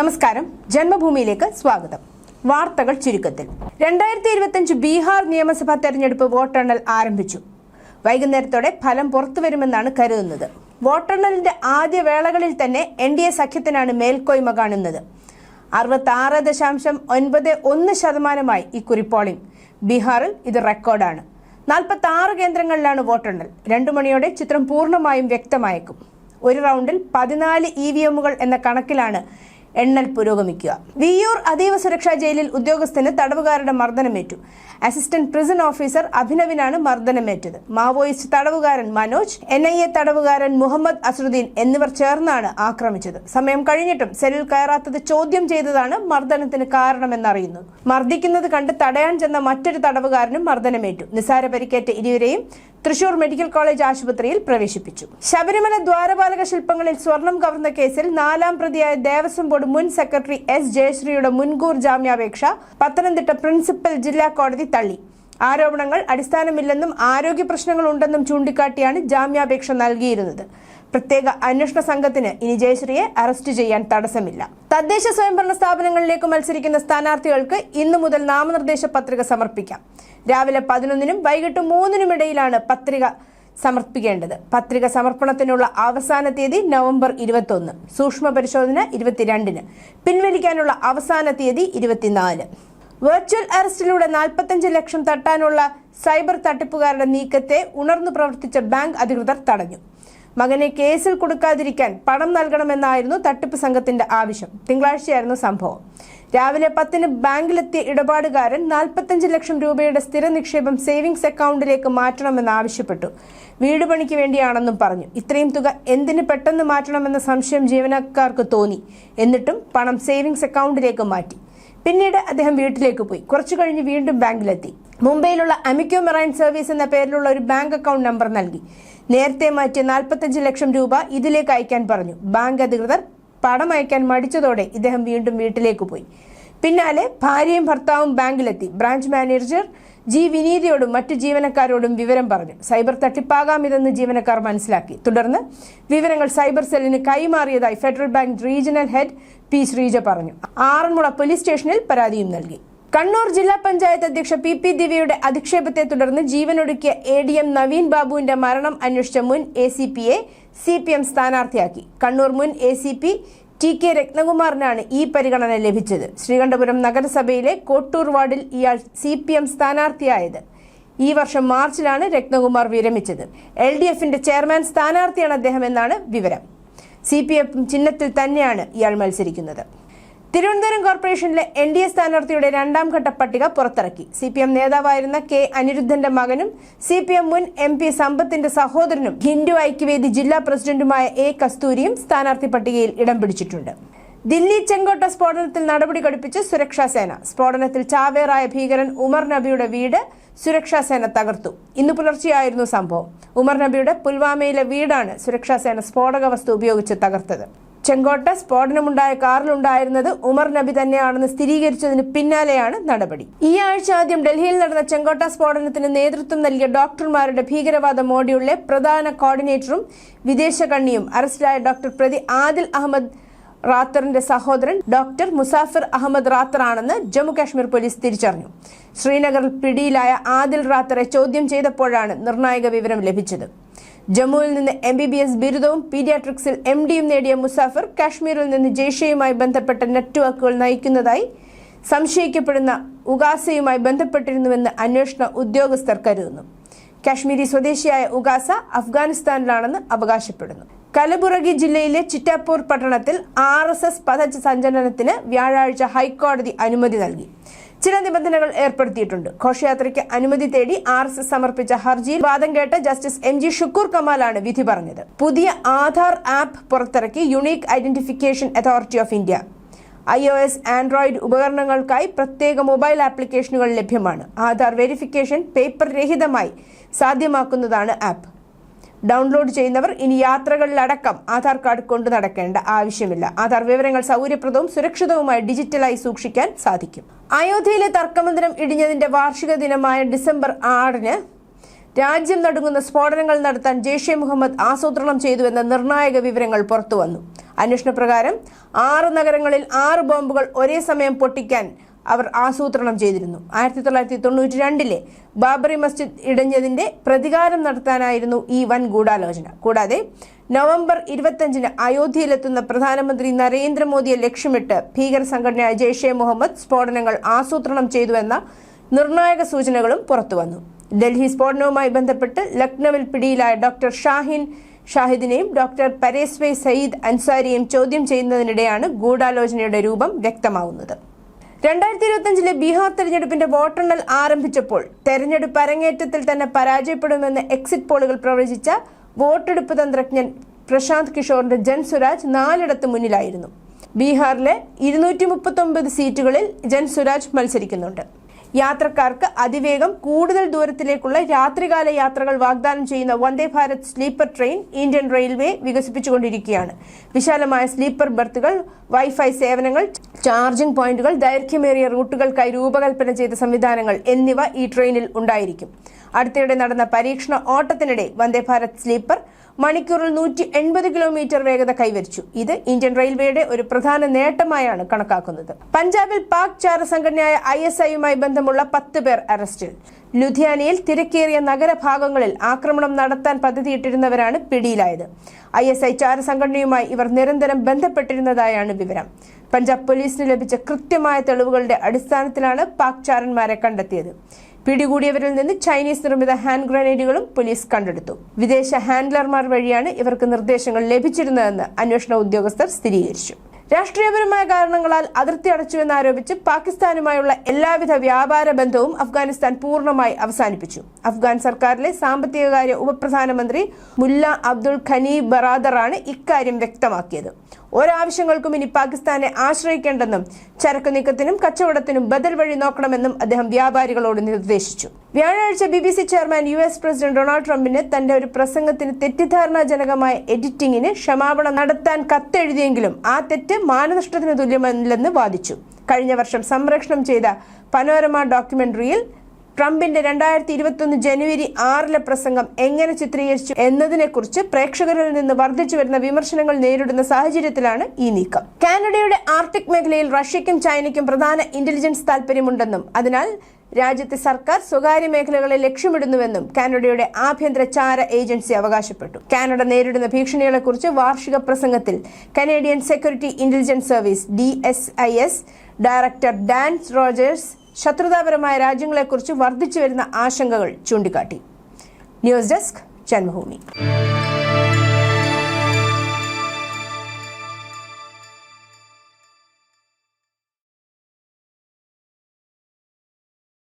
നമസ്കാരം. ജന്മഭൂമിയിലേക്ക് സ്വാഗതം. വാർത്തകൾ ചുരുക്കത്തിൽ. രണ്ടായിരത്തി ഇരുപത്തിയഞ്ച് ബീഹാർ നിയമസഭാ തെരഞ്ഞെടുപ്പ് വോട്ടെണ്ണൽ ആരംഭിച്ചു. വൈകുന്നേരത്തോടെ ഫലം പുറത്തുവരുമെന്നാണ് കരുതുന്നത്. വോട്ടെണ്ണലിന്റെ ആദ്യ വേളകളിൽ തന്നെ എൻ ഡി എ സഖ്യത്തിനാണ് മേൽക്കോയ്മ കാണുന്നത്. അറുപത്തി ആറ് ദശാംശം ഒൻപത് ഒന്ന് ശതമാനമായി ഇക്കുറി പോളിംഗ് ബീഹാറിൽ ഇത് റെക്കോർഡാണ്. നാൽപ്പത്തി ആറ് കേന്ദ്രങ്ങളിലാണ് വോട്ടെണ്ണൽ. രണ്ടു മണിയോടെ ചിത്രം പൂർണമായും വ്യക്തമായേക്കും. ഒരു റൗണ്ടിൽ പതിനാല് ഇ വി എമ്മുകൾ എന്ന കണക്കിലാണ് എണ്ണൽ പുരോഗമിക്കുക. വിയൂർ അതീവ സുരക്ഷാ ജയിലിൽ ഉദ്യോഗസ്ഥന് തടവുകാരുടെ മർദ്ദനമേറ്റു. അസിസ്റ്റന്റ് പ്രിസൺ ഓഫീസർ അഭിനവിനാണ് മർദ്ദനമേറ്റത്. മാവോയിസ്റ്റ് തടവുകാരൻ മനോജ് എൻ ഐ എ തടവുകാരൻ മുഹമ്മദ് അസറുദ്ദീൻ എന്നിവർ ചേർന്നാണ് ആക്രമിച്ചത്. സമയം കഴിഞ്ഞിട്ടും സെല്ലിൽ കയറാത്തത് ചോദ്യം ചെയ്തതാണ് മർദ്ദനത്തിന് കാരണമെന്നറിയുന്നു. മർദ്ദിക്കുന്നത് കണ്ട് തടയാൻ ചെന്ന മറ്റൊരു തടവുകാരനും മർദ്ദനമേറ്റു. നിസാര പരിക്കേറ്റ ഇരുവരെയും തൃശൂർ മെഡിക്കൽ കോളേജ് ആശുപത്രിയിൽ പ്രവേശിപ്പിച്ചു. ശബരിമല ദ്വാരപാലക ശില്പങ്ങളിൽ സ്വർണം കവർന്ന കേസിൽ നാലാം പ്രതിയായ ദേവസ്വം ബോർഡ് മുൻ സെക്രട്ടറി എസ് ജയശ്രീയുടെ മുൻകൂർ ജാമ്യാപേക്ഷ പത്തനംതിട്ട പ്രിൻസിപ്പൽ ജില്ലാ കോടതി തള്ളി. ആരോപണങ്ങൾ അടിസ്ഥാനമില്ലെന്നും ആരോഗ്യ പ്രശ്നങ്ങൾ ഉണ്ടെന്നും ചൂണ്ടിക്കാട്ടിയാണ് ജാമ്യാപേക്ഷ നൽകിയിരുന്നത്. പ്രത്യേക അന്വേഷണ സംഘത്തിന് ഇനി ജയശ്രീയെ അറസ്റ്റ് ചെയ്യാൻ തടസ്സമില്ല. തദ്ദേശ സ്വയംഭരണ സ്ഥാപനങ്ങളിലേക്ക് മത്സരിക്കുന്ന സ്ഥാനാർത്ഥികൾക്ക് ഇന്നു മുതൽ നാമനിർദ്ദേശ പത്രിക സമർപ്പിക്കാം. രാവിലെ പതിനൊന്നിനും വൈകിട്ട് മൂന്നിനും ഇടയിലാണ് പത്രിക സമർപ്പിക്കേണ്ടത്. പത്രിക സമർപ്പണത്തിനുള്ള അവസാന തീയതി നവംബർ ഇരുപത്തൊന്ന്. സൂക്ഷ്മ പരിശോധന ഇരുപത്തിരണ്ടിന്. പിൻവലിക്കാനുള്ള അവസാന തീയതി ഇരുപത്തിനാല്. വെർച്വൽ അറസ്റ്റിലൂടെ നാൽപ്പത്തഞ്ച് ലക്ഷം തട്ടാനുള്ള സൈബർ തട്ടിപ്പുകാരുടെ നീക്കത്തെ ഉണർന്നു പ്രവർത്തിച്ച ബാങ്ക് അധികൃതർ തടഞ്ഞു. മകനെ കേസിൽ കൊടുക്കാതിരിക്കാൻ പണം നൽകണമെന്നായിരുന്നു തട്ടിപ്പ് സംഘത്തിന്റെ ആവശ്യം. തിങ്കളാഴ്ചയായിരുന്നു സംഭവം. രാവിലെ പത്തിന് ബാങ്കിലെത്തിയ ഇടപാടുകാരൻ നാൽപ്പത്തഞ്ച് ലക്ഷം രൂപയുടെ സ്ഥിര നിക്ഷേപം സേവിങ്സ് അക്കൗണ്ടിലേക്ക് മാറ്റണമെന്ന് ആവശ്യപ്പെട്ടു. വീട് പണിക്ക് വേണ്ടിയാണെന്നും പറഞ്ഞു. ഇത്രയും തുക എന്തിന് പെട്ടെന്ന് മാറ്റണമെന്ന സംശയം ജീവനക്കാർക്ക് തോന്നി. എന്നിട്ടും പണം സേവിങ്സ് അക്കൗണ്ടിലേക്ക് മാറ്റി. പിന്നീട് അദ്ദേഹം വീട്ടിലേക്ക് പോയി. കുറച്ചു കഴിഞ്ഞ് വീണ്ടും ബാങ്കിലെത്തി. മുംബൈയിലുള്ള അമിക്യോ മെറൈൻ സർവീസ് എന്ന പേരിലുള്ള ഒരു ബാങ്ക് അക്കൗണ്ട് നമ്പർ നൽകി. നേരത്തെ മാറ്റി നാൽപ്പത്തഞ്ച് ലക്ഷം രൂപ ഇതിലേക്ക് അയക്കാൻ പറഞ്ഞു. ബാങ്ക് അധികൃതർ പണം അയക്കാൻ മടിച്ചതോടെ ഇദ്ദേഹം വീണ്ടും വീട്ടിലേക്ക് പോയി. പിന്നാലെ ഭാര്യയും ഭർത്താവും ബാങ്കിലെത്തി. ബ്രാഞ്ച് മാനേജർ ജി വിനീതയോടും മറ്റു ജീവനക്കാരോടും വിവരം പറഞ്ഞു. സൈബർ തട്ടിപ്പാകാം ഇതെന്ന് ജീവനക്കാർ മനസ്സിലാക്കി. തുടർന്ന് വിവരങ്ങൾ സൈബർ സെല്ലിന് കൈമാറിയതായി Federal Bank regional head P Sreeja പറഞ്ഞു. ആറന്മുള പോലീസ് സ്റ്റേഷനിൽ പരാതിയും നൽകി. കണ്ണൂർ ജില്ലാ പഞ്ചായത്ത് അധ്യക്ഷ പി പി ദിവ്യയുടെ അധിക്ഷേപത്തെ തുടർന്ന് ജീവനൊടുക്കിയ എ ഡി എം നവീൻ ബാബുവിന്റെ മരണം അന്വേഷിച്ച മുൻ എ സി പിയെ സി പി എം സ്ഥാനാർത്ഥിയാക്കി. കണ്ണൂർ മുൻ A C P T K രത്നകുമാറിനാണ് ഈ പരിഗണന ലഭിച്ചത്. ശ്രീകണ്ഠപുരം നഗരസഭയിലെ കോട്ടൂർ വാർഡിൽ ഇയാൾ സി പി എം സ്ഥാനാർത്ഥിയായത്. ഈ വർഷം മാർച്ചിലാണ് രത്നകുമാർ വിരമിച്ചത്. എൽ ഡി എഫിന്റെ ചെയർമാൻ സ്ഥാനാർത്ഥിയാണ് അദ്ദേഹം എന്നാണ് വിവരം. സി പി എഫ് ചിഹ്നത്തിൽ തന്നെയാണ് ഇയാൾ മത്സരിക്കുന്നത്. തിരുവനന്തപുരം കോർപ്പറേഷനിലെ എൻ ഡി എ സ്ഥാനാർത്ഥിയുടെ രണ്ടാം ഘട്ട പട്ടിക പുറത്തിറക്കി. സി പി എം നേതാവായിരുന്ന കെ അനിരുദ്ധന്റെ മകനും സി പി എം മുൻ എം പി സമ്പത്തിന്റെ സഹോദരനും ഹിന്ദു ഐക്യവേദി ജില്ലാ പ്രസിഡന്റുമായ എ കസ്തൂരിയും സ്ഥാനാർത്ഥി പട്ടികയിൽ ഇടം പിടിച്ചിട്ടുണ്ട്. ദില്ലി ചെങ്കോട്ട സ്ഫോടനത്തിൽ നടപടി ഘടിപ്പിച്ച് സുരക്ഷാസേന. സ്ഫോടനത്തിൽ ചാവേറായ ഭീകരൻ ഉമർ നബിയുടെ വീട് സുരക്ഷാസേന തകർത്തു. ഇന്ന് പുലർച്ചെയായിരുന്നു സംഭവം. ഉമർ നബിയുടെ പുൽവാമയിലെ വീടാണ് സുരക്ഷാസേന സ്ഫോടക വസ്തു ഉപയോഗിച്ച് തകർത്തത്. ചെങ്കോട്ട സ്ഫോടനമുണ്ടായ കാറിലുണ്ടായിരുന്നത് ഉമർ നബി തന്നെയാണെന്ന് സ്ഥിരീകരിച്ചതിന് പിന്നാലെയാണ് നടപടി. ഈ ആഴ്ച ആദ്യം ഡൽഹിയിൽ നടന്ന ചെങ്കോട്ട സ്ഫോടനത്തിന് നേതൃത്വം നൽകിയ ഡോക്ടർമാരുടെ ഭീകരവാദ മോഡ്യൂളിലെ പ്രധാന കോർഡിനേറ്ററും വിദേശ കണ്ണിയും അറസ്റ്റിലായ ഡോക്ടർ പ്രതി ആദിൽ അഹമ്മദ് റാത്തറിന്റെ സഹോദരൻ ഡോക്ടർ മുസാഫിർ അഹമ്മദ് റാത്തർ ആണെന്ന് ജമ്മു കാശ്മീർ പോലീസ് തിരിച്ചറിഞ്ഞു. ശ്രീനഗറിൽ പിടിയിലായ ആദിൽ റാത്തറെ ചോദ്യം ചെയ്തപ്പോഴാണ് നിർണായക വിവരം ലഭിച്ചത്. ജമ്മുവിൽ നിന്ന് എം ബി ബി എസ് ബിരുദവും പീഡിയാട്രിക്സിൽ എം ഡിയും നേടിയ മുസാഫർ കാശ്മീരിൽ നിന്ന് ജെയ്ഷയുമായി ബന്ധപ്പെട്ട നെറ്റ്വർക്കുകൾ നയിക്കുന്നതായി സംശയിക്കപ്പെടുന്ന ഉഗാസയുമായി ബന്ധപ്പെട്ടിരുന്നുവെന്ന് അന്വേഷണ ഉദ്യോഗസ്ഥർ കരുതുന്നു. കാശ്മീരി സ്വദേശിയായ ഉഗാസ അഫ്ഗാനിസ്ഥാനിലാണെന്ന് അവകാശപ്പെടുന്നു. കലബുറഗി ജില്ലയിലെ ചിറ്റാപ്പൂർ പട്ടണത്തിൽ ആർ എസ് എസ് പഥസഞ്ചലനത്തിന് വ്യാഴാഴ്ച ഹൈക്കോടതി അനുമതി നൽകി. ചില നിബന്ധനകൾ ഏർപ്പെടുത്തിയിട്ടുണ്ട്. ഘോഷയാത്രയ്ക്ക് അനുമതി തേടി ആർ എസ് സമർപ്പിച്ച ഹർജിയിൽ വാദം കേട്ട ജസ്റ്റിസ് എം ജി ഷുക്കൂർ കമാലാണ് വിധി പറഞ്ഞത്. പുതിയ ആധാർ ആപ്പ് പുറത്തിറക്കി unique identification authority of India. I O S Android ഉപകരണങ്ങൾക്കായി പ്രത്യേക മൊബൈൽ ആപ്ലിക്കേഷനുകൾ ലഭ്യമാണ്. ആധാർ വെരിഫിക്കേഷൻ പേപ്പർ രഹിതമായി സാധ്യമാക്കുന്നതാണ് ആപ്പ്. ഡൗൺലോഡ് ചെയ്യുന്നവർ ഇനി യാത്രകളിലടക്കം ആധാർ കാർഡ് കൊണ്ടു നടക്കേണ്ട ആവശ്യമില്ല. ആധാർ വിവരങ്ങൾ സൗകര്യപ്രദവും സുരക്ഷിതവുമായി ഡിജിറ്റലായി സൂക്ഷിക്കാൻ സാധിക്കും. അയോധ്യയിലെ തർക്കമന്ദിരം ഇടിഞ്ഞതിന്റെ വാർഷിക ദിനമായ ഡിസംബർ ആറിന് രാജ്യം നടുങ്ങുന്ന സ്ഫോടനങ്ങൾ നടത്താൻ ജെയ്ഷെ മുഹമ്മദ് ആസൂത്രണം ചെയ്തുവെന്ന നിർണായക വിവരങ്ങൾ പുറത്തുവന്നു. അന്വേഷണ പ്രകാരം ആറ് നഗരങ്ങളിൽ ആറ് ബോംബുകൾ ഒരേ സമയം പൊട്ടിക്കാൻ അവർ ആസൂത്രണം ചെയ്തിരുന്നു. ആയിരത്തി തൊള്ളായിരത്തി തൊണ്ണൂറ്റി രണ്ടിലെ ബാബറി മസ്ജിദ് ഇടഞ്ഞതിന്റെ പ്രതികാരം നടത്താനായിരുന്നു ഈ വൻ ഗൂഢാലോചന. കൂടാതെ നവംബർ ഇരുപത്തഞ്ചിന് അയോധ്യയിലെത്തുന്ന പ്രധാനമന്ത്രി നരേന്ദ്രമോദിയെ ലക്ഷ്യമിട്ട് ഭീകര സംഘടനയായ ജെയ്ഷെ മുഹമ്മദ് സ്ഫോടനങ്ങൾ ആസൂത്രണം ചെയ്തുവെന്ന നിർണായക സൂചനകളും പുറത്തുവന്നു. ഡൽഹി സ്ഫോടനവുമായി ബന്ധപ്പെട്ട് ലക്നൌവിൽ പിടിയിലായ ഡോക്ടർ ഷാഹിൻ ഷാഹിദിനെയും ഡോക്ടർ പരേസ്വൈ സയ്യിദ് അൻസാരിയെയും ചോദ്യം ചെയ്യുന്നതിനിടെയാണ് ഗൂഢാലോചനയുടെ രൂപം വ്യക്തമാവുന്നത്. രണ്ടായിരത്തി ഇരുപത്തിയഞ്ചിലെ ബീഹാർ തെരഞ്ഞെടുപ്പിന്റെ വോട്ടെണ്ണൽ ആരംഭിച്ചപ്പോൾ തെരഞ്ഞെടുപ്പ് അരങ്ങേറ്റത്തിൽ തന്നെ പരാജയപ്പെടുമെന്ന് എക്സിറ്റ് പോളുകൾ പ്രവചിച്ച വോട്ടെടുപ്പ് തന്ത്രജ്ഞൻ പ്രശാന്ത് കിഷോറിന്റെ ജൻസ്വരാജ് നാലിടത്ത് മുന്നിലായിരുന്നു. ബീഹാറിലെ ഇരുന്നൂറ്റി സീറ്റുകളിൽ ജൻസ്വരാജ് മത്സരിക്കുന്നുണ്ട്. യാത്രക്കാർക്ക് അതിവേഗം കൂടുതൽ ദൂരത്തിലേക്കുള്ള രാത്രികാല യാത്രകൾ വാഗ്ദാനം ചെയ്യുന്ന Vande Bharat sleeper train Indian railway വികസിപ്പിച്ചുകൊണ്ടിരിക്കുകയാണ്. വിശാലമായ സ്ലീപ്പർ ബർത്തുകൾ വൈഫൈ സേവനങ്ങൾ ചാർജിംഗ് പോയിന്റുകൾ ദൈർഘ്യമേറിയ റൂട്ടുകൾക്കായി രൂപകൽപ്പന ചെയ്ത സംവിധാനങ്ങൾ എന്നിവ ഈ ട്രെയിനിൽ ഉണ്ടായിരിക്കും. അടുത്തിടെ നടന്ന പരീക്ഷണ ഓട്ടത്തിനിടെ വന്ദേ ഭാരത് സ്ലീപ്പർ മണിക്കൂറിൽ നൂറ്റി എൺപത് കിലോമീറ്റർ വേഗത കൈവരിച്ചു. ഇത് ഇന്ത്യൻ റെയിൽവേയുടെ ഒരു പ്രധാന നേട്ടമായാണ് കണക്കാക്കുന്നത്. പഞ്ചാബിൽ പാക് ചാര സംഘടനയായ ഐ എസ് ഐയുമായി ബന്ധമുള്ള പത്ത് പേർ അറസ്റ്റിൽ. ലുധിയാനയിൽ തിരക്കേറിയ നഗരഭാഗങ്ങളിൽ ആക്രമണം നടത്താൻ പദ്ധതിയിട്ടിരുന്നവരാണ് പിടിയിലായത്. ഐ എസ് ഐ ചാര സംഘടനയുമായി ഇവർ നിരന്തരം ബന്ധപ്പെട്ടിരുന്നതായാണ് വിവരം. പഞ്ചാബ് പോലീസിന് ലഭിച്ച കൃത്യമായ തെളിവുകളുടെ അടിസ്ഥാനത്തിലാണ് പാക് ചാരന്മാരെ കണ്ടെത്തിയത്. പിടികൂടിയവരിൽ നിന്ന് ചൈനീസ് നിർമ്മിത ഹാൻഡ് ഗ്രനേഡുകളും പോലീസ് കണ്ടെടുത്തു. വിദേശ ഹാൻഡ്ലർമാർ വഴിയാണ് ഇവർക്ക് നിർദ്ദേശങ്ങൾ ലഭിച്ചിരുന്നതെന്ന് അന്വേഷണ ഉദ്യോഗസ്ഥർ സ്ഥിരീകരിച്ചു. രാഷ്ട്രീയപരമായ കാരണങ്ങളാൽ അതിർത്തി അടച്ചുവെന്നാരോപിച്ച് പാകിസ്ഥാനുമായുള്ള എല്ലാവിധ വ്യാപാര ബന്ധവും അഫ്ഗാനിസ്ഥാൻ പൂർണമായി അവസാനിപ്പിച്ചു. അഫ്ഗാൻ സർക്കാരിലെ സാമ്പത്തികകാര്യ ഉപപ്രധാനമന്ത്രി മുല്ല അബ്ദുൾ ഖനി ബറാദറാണ് ഇക്കാര്യം വ്യക്തമാക്കിയത്. ഒരാവശ്യങ്ങൾക്കും ഇനി പാകിസ്ഥാനെ ആശ്രയിക്കേണ്ടെന്നും ചരക്കു നീക്കത്തിനും കച്ചവടത്തിനും ബദൽ വഴി നോക്കണമെന്നും അദ്ദേഹം വ്യാപാരികളോട് നിർദ്ദേശിച്ചു. വ്യാഴാഴ്ച B B C chairman U S president Donald ട്രംപിന് തന്റെ ഒരു പ്രസംഗത്തിന് തെറ്റിദ്ധാരണാജനകമായ എഡിറ്റിംഗിന് ക്ഷമാപണം നടത്താൻ കത്തെഴുതിയെങ്കിലും ആ തെറ്റ് മാനനഷ്ടത്തിന് തുല്യമല്ലെന്ന് വാദിച്ചു. കഴിഞ്ഞ വർഷം സംരക്ഷണം ചെയ്ത പനോരമ ഡോക്യുമെന്ററിയിൽ ട്രംപിന്റെ രണ്ടായിരത്തി ഇരുപത്തൊന്ന് ജനുവരി ആറിലെ പ്രസംഗം എങ്ങനെ ചിത്രീകരിച്ചു എന്നതിനെക്കുറിച്ച് പ്രേക്ഷകരിൽ നിന്ന് വർദ്ധിച്ചു വരുന്ന വിമർശനങ്ങൾ നേരിടുന്ന സാഹചര്യത്തിലാണ് ഈ നീക്കം. കാനഡയുടെ ആർട്ടിക് മേഖലയിൽ റഷ്യയ്ക്കും ചൈനയ്ക്കും പ്രധാന ഇന്റലിജൻസ് താൽപര്യമുണ്ടെന്നും അതിനാൽ രാജ്യത്തെ സർക്കാർ സ്വകാര്യ മേഖലകളെ ലക്ഷ്യമിടുന്നുവെന്നും കാനഡയുടെ ആഭ്യന്തര ചാര ഏജൻസി അവകാശപ്പെട്ടു. കാനഡ നേരിടുന്ന ഭീഷണികളെക്കുറിച്ച് വാർഷിക പ്രസംഗത്തിൽ Canadian security intelligence service the director Dan Rogers ശത്രുതാപരമായ രാജ്യങ്ങളെക്കുറിച്ച് വർദ്ധിച്ചു വരുന്ന ആശങ്കകൾ ചൂണ്ടിക്കാട്ടി. News desk Janmabhumi.